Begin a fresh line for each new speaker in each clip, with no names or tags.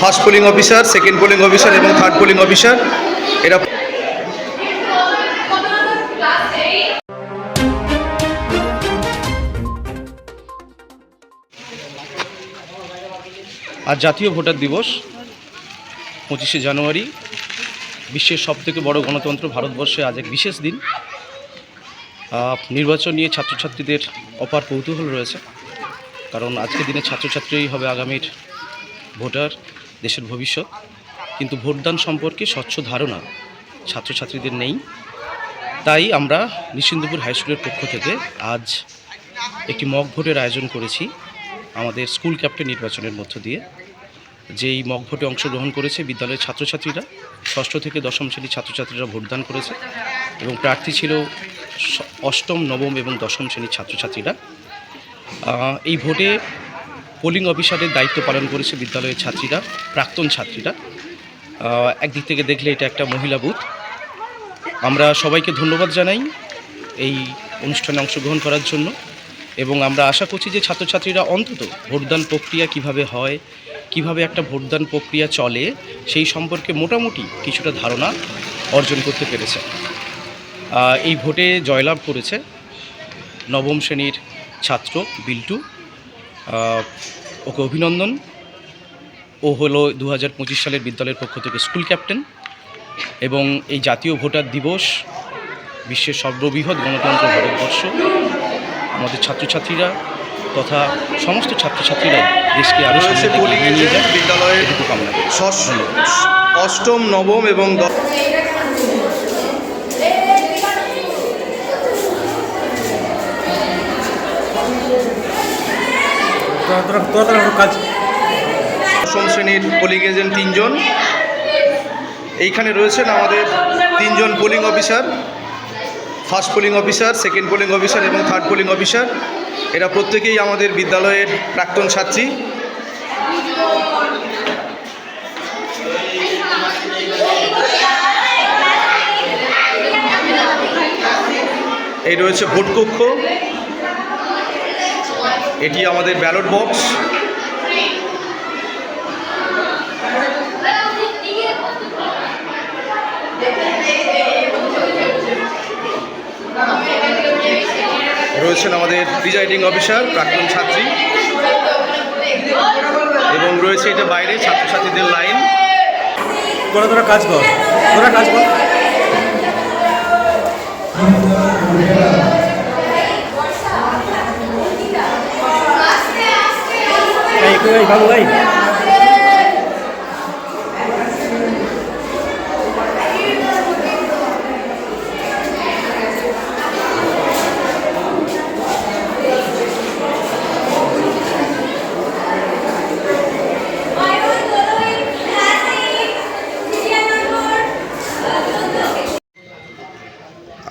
First polling officer, second polling officer এবং third polling officer. এরা আজ জাতীয় ভোটার দিবস, পঁচিশে জানুয়ারি, বিশ্বের সবথেকে বড় গণতন্ত্র ভারতবর্ষে আজ এক বিশেষ দিন। নির্বাচন নিয়ে ছাত্রছাত্রীদের অপার কৌতূহল রয়েছে, কারণ আজকের দিনে ছাত্রছাত্রীই হবে আগামীর ভোটার। দেশের ভবিষ্যৎ, কিন্তু ভোটদান সম্পর্কে স্বচ্ছ ধারণা ছাত্রছাত্রীদের নেই। তাই আমরা নিশ্চিন্দপুর হাই স্কুলের পক্ষ থেকে আজ একটি মক ভোটের আয়োজন করেছি আমাদের স্কুল ক্যাপ্টেন নির্বাচনের মধ্য দিয়ে। যেই মক ভোটে অংশগ্রহণ করেছে বিদ্যালয়ের ছাত্রছাত্রীরা, ষষ্ঠ থেকে দশম শ্রেণির ছাত্রছাত্রীরা ভোটদান করেছে এবং প্রার্থী ছিল অষ্টম, নবম এবং দশম শ্রেণির ছাত্রছাত্রীরা। এই ভোটে পোলিং অফিসারের দায়িত্ব পালন করেছে বিদ্যালয়ের ছাত্রীরা, প্রাক্তন ছাত্রীরা। একদিক থেকে দেখলে এটা একটা মহিলা বুথ। আমরা সবাইকে ধন্যবাদ জানাই এই অনুষ্ঠানে অংশগ্রহণ করার জন্য এবং আমরা আশা করছি যে ছাত্রছাত্রীরা অন্তত ভোটদান প্রক্রিয়া কীভাবে হয়, কীভাবে একটা ভোটদান প্রক্রিয়া চলে, সেই সম্পর্কে মোটামুটি কিছুটা ধারণা অর্জন করতে পেরেছে। এই ভোটে জয়লাভ করেছে নবম শ্রেণির ছাত্র বিল্টু। ওকে অভিনন্দন। ও হলো দু হাজার পঁচিশ সালের বিদ্যালয়ের পক্ষ থেকে স্কুল ক্যাপ্টেন এবং এই জাতীয় ভোটার দিবস বিশ্বের সর্ববৃহৎ গণতন্ত্র ভারতবর্ষ। আমাদের ছাত্রছাত্রীরা তথা সমস্ত ছাত্রছাত্রীরা দেশকে আরও
বিদ্যালয়ের। অষ্টম নবম এবং দ-
তোরা তোরা তোরা তোরা
দশম শ্রেণির পোলিং এজেন্ট তিনজন। এইখানে রয়েছেন আমাদের তিনজন polling officer first polling officer second polling officer এবং থার্ড পোলিং অফিসার এরা প্রত্যেকেই আমাদের বিদ্যালয়ের প্রাক্তন ছাত্রী। এই রয়েছে ভোট কক্ষ। এটি আমাদের ব্যালট বক্স। রয়েছেন আমাদের প্রিজাইডিং অফিসার, প্রাক্তন ছাত্রী। এবং রয়েছে এটা বাইরে ছাত্রছাত্রীদের লাইন।
তোরা তোরা কাজ কর, তোরা কাজ কর।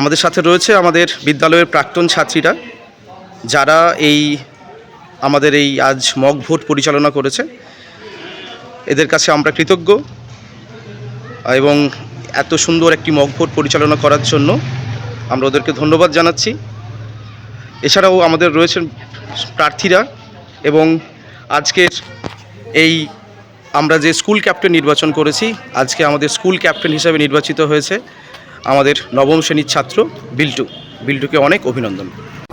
আমাদের সাথে রয়েছে আমাদের বিদ্যালয়ের প্রাক্তন ছাত্রীরা যারা এই আমাদের এই আজ মক ভোট পরিচালনা করেছে। এদের কাছে আমরা কৃতজ্ঞ। এবং এত সুন্দর একটি মক ভোট পরিচালনা করার জন্য আমরা ওদেরকে ধন্যবাদ জানাচ্ছি। এছাড়াও আমাদের রয়েছেন প্রার্থীরা এবং আজকের এই আমরা যে স্কুল ক্যাপ্টেন নির্বাচন করেছি, আজকে আমাদের স্কুল ক্যাপ্টেন হিসেবে নির্বাচিত হয়েছে আমাদের নবম শ্রেণির ছাত্র বিল্টু। বিল্টুকে অনেক অভিনন্দন।